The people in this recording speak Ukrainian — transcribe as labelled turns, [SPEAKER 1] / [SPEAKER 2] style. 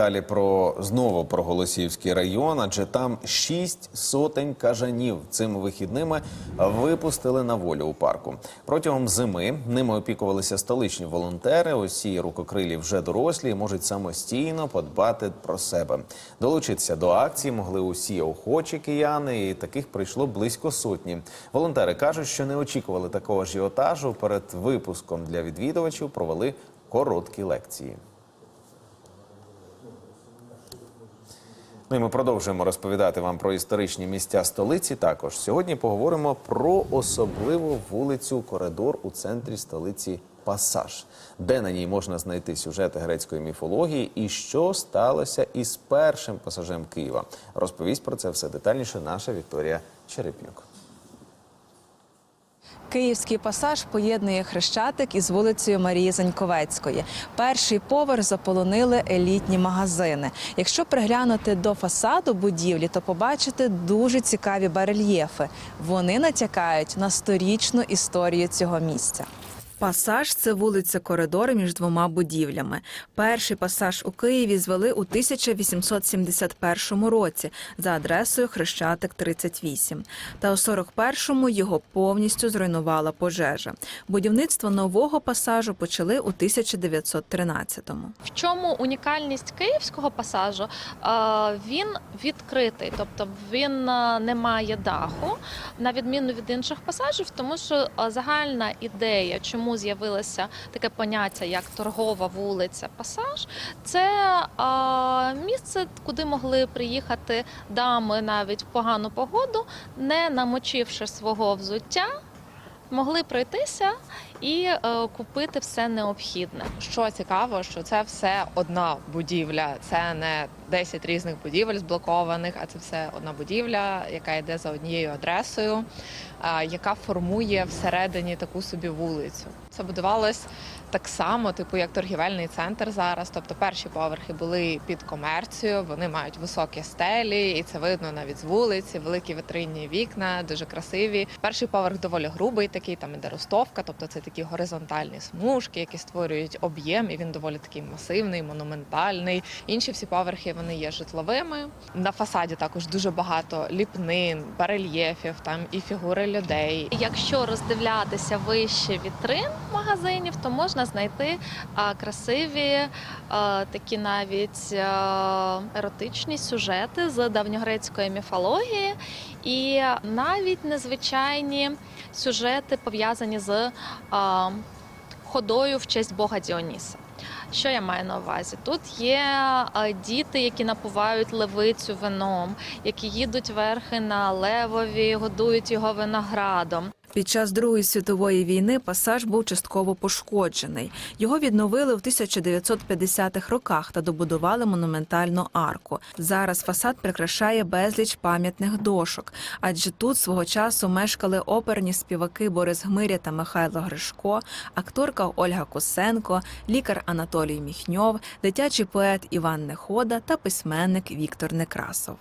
[SPEAKER 1] далі про знову про Голосіївський район, адже там шість сотень кажанів цими вихідними випустили на волю у парку. Протягом зими ними опікувалися столичні волонтери. Усі рукокрилі вже дорослі і можуть самостійно подбати про себе. Долучитися до акції могли усі охочі кияни, і таких прийшло близько сотні. Волонтери кажуть, що не очікували такого ажіотажу. Перед випуском для відвідувачів провели короткі лекції. Ну і ми продовжуємо розповідати вам про історичні місця столиці. Також сьогодні поговоримо про особливу вулицю коридор у центрі столиці Пасаж, де на ній можна знайти сюжети грецької міфології і що сталося із першим пасажем Києва. Розповість про це все детальніше наша Вікторія Черепнюк.
[SPEAKER 2] Київський пасаж поєднує хрещатик із вулицею Марії Заньковецької. Перший поверх заполонили елітні магазини. Якщо приглянути до фасаду будівлі, то побачите дуже цікаві барельєфи. Вони натякають на сторічну історію цього місця. Пасаж це вулиця коридор між двома будівлями. Перший пасаж у Києві звели у 1871 році за адресою Хрещатик 38. Та у 41-му його повністю зруйнувала пожежа. Будівництво нового пасажу почали у 1913-му.
[SPEAKER 3] В чому унікальність київського пасажу? Він відкритий, тобто він не має даху, на відміну від інших пасажів, тому що загальна ідея, чому з'явилося таке поняття як торгова вулиця Пасаж, це е, місце, куди могли приїхати дами навіть в погану погоду, не намочивши свого взуття. Могли пройтися і е, купити все необхідне.
[SPEAKER 4] Що цікаво, що це все одна будівля, це не 10 різних будівель зблокованих, а це все одна будівля, яка йде за однією адресою, а, яка формує всередині таку собі вулицю. Це будувалось так само, типу як торгівельний центр зараз. Тобто перші поверхи були під комерцію, вони мають високі стелі, і це видно навіть з вулиці, великі витринні вікна, дуже красиві. Перший поверх доволі грубий, такий там іде ростовка, тобто це такі горизонтальні смужки, які створюють об'єм, і він доволі такий масивний, монументальний. Інші всі поверхи вони є житловими. На фасаді також дуже багато ліпнин, барельєфів, там і фігури людей.
[SPEAKER 3] Якщо роздивлятися вище вітрин магазинів, то можна знайти красиві такі навіть еротичні сюжети з давньогрецької міфології, і навіть незвичайні сюжети пов'язані з а, ходою в честь бога Діоніса. Що я маю на увазі? Тут є е, діти, які напувають левицю вином, які їдуть верхи на левові, годують його виноградом.
[SPEAKER 2] Під час Другої світової війни пасаж був частково пошкоджений. Його відновили в 1950-х роках та добудували монументальну арку. Зараз фасад прикрашає безліч пам'ятних дошок, адже тут свого часу мешкали оперні співаки Борис Гмиря та Михайло Гришко, акторка Ольга Косенко, лікар Анатолій Міхньов, дитячий поет Іван Нехода та письменник Віктор Некрасов.